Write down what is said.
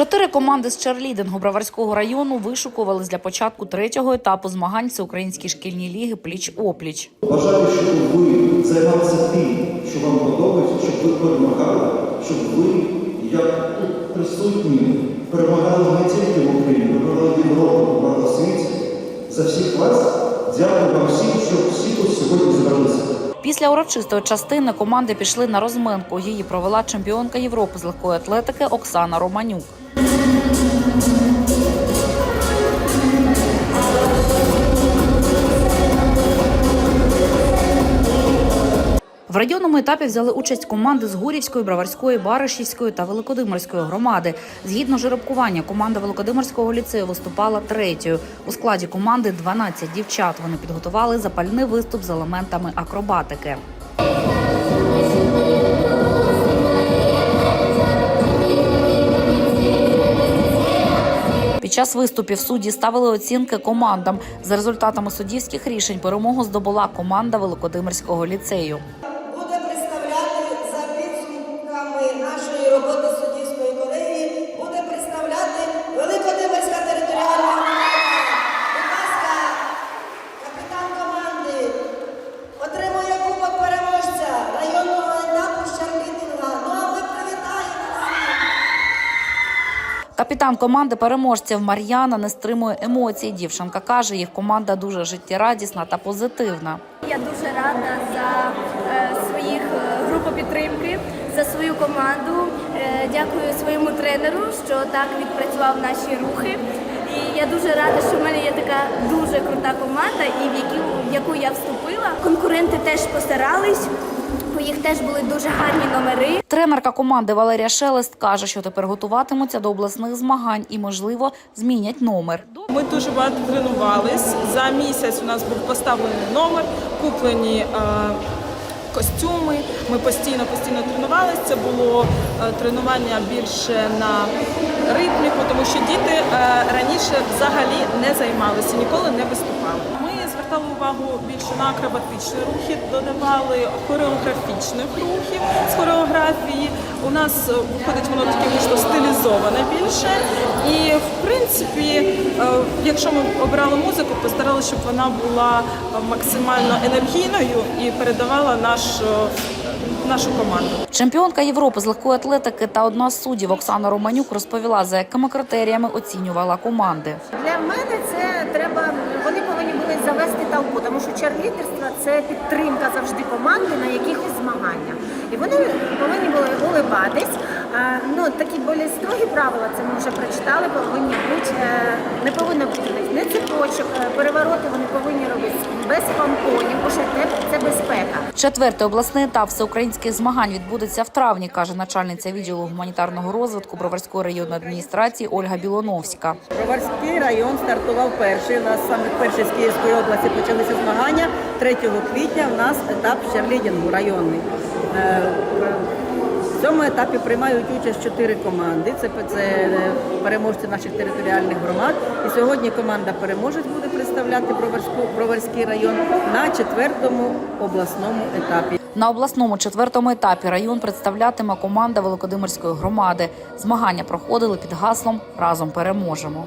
Чотири команди з черлідингу Броварського району вишукувались для початку третього етапу змагань Всеукраїнської шкільні ліги пліч-опліч. Бажаю, щоб ви займалися тим, що вам подобається, щоб ви перемагали, щоб ви, як присутні, перемагали не тільки в Україні, перемагали в Європі, перемагали в світі. За всіх вас дякую вам всім, що всі тут сьогодні зібралися. Після урочистої частини команди пішли на розминку. Її провела чемпіонка Європи з легкої атлетики Оксана Романюк. В районному етапі взяли участь команди з Гурівської, Броварської, Баришівської та Великодимирської громади. Згідно жеребкування, команда Великодимирського ліцею виступала третьою. У складі команди 12 дівчат. Вони підготували запальний виступ з елементами акробатики. Під час виступів судді ставили оцінки командам. За результатами суддівських рішень перемогу здобула команда Великодимирського ліцею. Капітан команди переможців Мар'яна не стримує емоцій. Дівчинка каже, їх команда дуже життєрадісна та позитивна. Я дуже рада за е, своїх е, групу підтримки, за свою команду. Е, дякую своєму тренеру, що так відпрацював наші рухи. І я дуже рада, що в мене є така дуже крута команда, і в яку, в яку я вступила. Конкуренти теж постарались, бо їх теж були дуже гарні номери. Тренерка команди Валерія Шелест каже, що тепер готуватимуться до обласних змагань і, можливо, змінять номер. Ми дуже багато тренувались. За місяць у нас був поставлений номер, куплені е, костюми. Ми постійно постійно тренувалися. Це було е, тренування більше на ритміку, тому що діти е, раніше взагалі не займалися, ніколи не виступали. Увагу більше на акробатичні рухи, додавали хореографічних рухів з хореографії. У нас е, виходить воно таке вийшло стилізоване більше. І в принципі, е, якщо ми обрали музику, постаралися, щоб вона була е, максимально енергійною і передавала наш, нашу команду. Чемпіонка Європи з легкої атлетики та одна з суддів Оксана Романюк розповіла, за якими критеріями оцінювала команди. Для мене це треба. Вони повинні були завести толпу, тому що черлідерство це підтримка завжди команди на якихось змаганнях. І вони повинні були улибатись. Ну такі більш строгі правила, це ми вже прочитали. Повинні бути е, не повинно бути не цепочок, е, перевороти вони повинні робити без помпонів, бо ще це, безпека. Четвертий обласний етап всеукраїнських змагань відбудеться в травні, каже начальниця відділу гуманітарного розвитку Броварської районної адміністрації Ольга Білоновська. Броварський район стартував перший. У нас саме перші з Київської області почалися змагання. 3 квітня у нас етап черлідінгу районний. Цьому етапі приймають участь чотири команди. Це, це е, переможці наших територіальних громад. І сьогодні команда переможець буде представляти Броварську, Броварський район на четвертому обласному етапі. На обласному четвертому етапі район представлятиме команда Великодимирської громади. Змагання проходили під гаслом Разом переможемо.